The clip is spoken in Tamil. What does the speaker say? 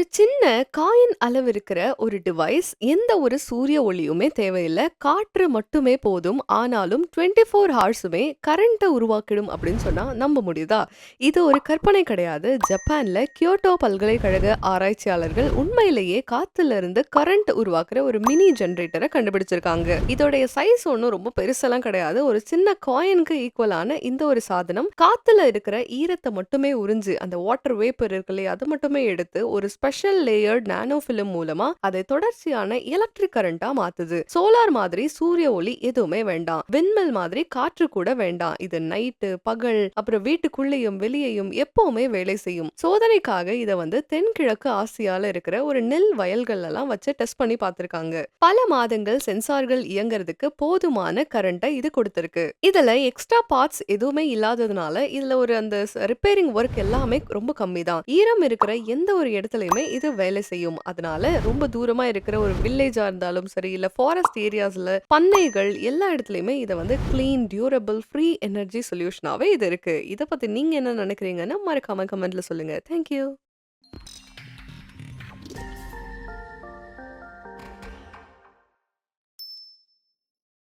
ஒரு சின்ன காயின் அளவு இருக்கிற ஒரு டிவைஸ் எந்த ஒரு சூரிய ஒளியுமே தேவையில்லை காற்று மட்டுமே போதும். ஆனாலும் 24 ஹார்ஸுமே கரண்ட்டை உருவாக்கிடும் அப்படின்னு சொன்னால் நம்ப முடியுதா? இது ஒரு கற்பனை கிடையாது. ஜப்பானில் கியோட்டோ பல்கலைக்கழக ஆராய்ச்சியாளர்கள் உண்மையிலேயே காத்துல இருந்து கரண்ட் உருவாக்குற ஒரு மினி ஜென்ரேட்டரை கண்டுபிடிச்சிருக்காங்க. இதோடைய சைஸ் ஒண்ணும் ரொம்ப பெருசெல்லாம் கிடையாது. ஒரு சின்ன காயினுக்கு ஈக்குவலான இந்த ஒரு சாதனம் காத்துல இருக்கிற ஈரத்தை மட்டுமே உறிஞ்சு அந்த வாட்டர் வேப்பர் இருக்கு இல்லையா? அது மட்டுமே எடுத்து ஒரு ஸ்பெஷல் லேயர்ட் நானோ ஃபிலிம் மூலமா அதை தொடர்ச்சியான எலக்ட்ரிக் கரண்டா மாத்துது. சோலார் மாதிரி சூரிய ஒளி எதுவுமே வேண்டாம். விண்மில் மாதிரி காற்று கூட வேண்டாம். இது நைட்டு, பகல் அப்புறம் வீட்டுக்குள்ளேயும் வெளியேயும் எப்பவுமே வேலை செய்யும். சோதனைக்காக இத வந்து தென்கிழக்கு ஆசியால இருக்கிற ஒரு நெல் வயல்கள் எல்லாம் வச்சு டெஸ்ட் பண்ணி பார்த்திருக்காங்க. பல மாதங்கள் சென்சார்கள் இயங்குறதுக்கு போதுமான கரண்டை இது கொடுத்திருக்கு. இதுல எக்ஸ்ட்ரா பார்ட்ஸ் எதுவுமே இல்லாததுனால இதுல ஒரு அந்த ரிப்பேரிங் ஒர்க் எல்லாமே ரொம்ப கம்மி தான். ஈரம் இருக்கிற எந்த ஒரு இடத்துலயுமே இது வேலை செய்யும். அதனால ரொம்ப தூரமா இருக்கிற ஒரு வில்லேஜா இருந்தாலும் சரி, இல்ல ஃபாரஸ்ட் ஏரியாஸ்ல பண்ணைகள் எல்லா இடத்துலயுமே இதை வந்து கிளீன், டியூரபிள், ஃப்ரீ எனர்ஜி சொல்யூஷனாவே இது இருக்கு. இதை பத்தி நீங்க என்ன நினைக்கிறீங்கன்னு மறக்காம கமெண்ட்ல சொல்லுங்க. Thank you.